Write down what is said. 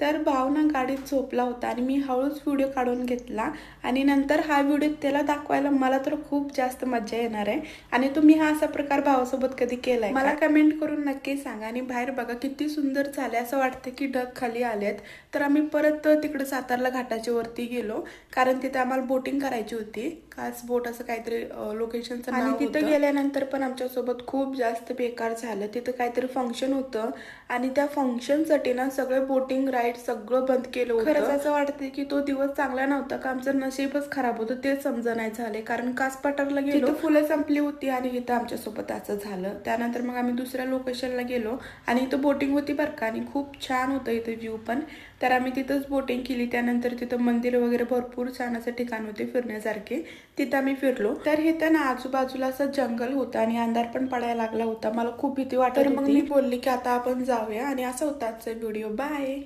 तर भाव ना गाडीत झोपला होता आणि मी हळूच व्हिडिओ काढून घेतला आणि नंतर हा व्हिडिओ त्याला दाखवायला मला तर खूप जास्त मजा येणार आहे. आणि तुम्ही हा असा प्रकार भावासोबत कधी केलाय मला कमेंट करून नक्की सांगा आणि बाहेर बघा किती सुंदर झाले असं वाटतं की ढग खाली आलेत. तर आम्ही परत तिकडे सातारला घाटाच्या वरती गेलो कारण तिथे आम्हाला बोटिंग करायची होती. कास बोट असं काहीतरी लोकेशनचं आणि तिथं गेल्यानंतर पण आमच्यासोबत खूप जास्त बेकार झालं. तिथं काहीतरी फंक्शन होतं आणि त्या फंक्शनसाठी ना सगळं बोटिंग राईड सगळं बंद केलं होतं. खरंच असं वाटतं की तो दिवस चांगला नव्हता का आमचं नशीबच खराब होतं ते समजा नाही झाले कारण कास पठारला गेलो. फुलं संपली होती आणि इथं आमच्यासोबत असं झालं. त्यानंतर मग आम्ही दुसऱ्या लोकेशनला गेलो आणि इथं बोटिंग होती बरं का आणि खूप छान होतं इथं व्ह्यू पण. तर आम्ही तिथंच बोटिंग केली. त्यानंतर तिथं मंदिर वगैरे भरपूर छान असे ठिकाण होते फिरण्यासारखे. तिथं आम्ही फिरलो. तर इथं ना आजूबाजूला असं जंगल होतं आणि अंधार पण पडायला लागला होता. मला खूप भीती वाटत मग मी बोलली की आता आपण जाऊया आणि असं होता आजचा व्हिडिओ. बाय.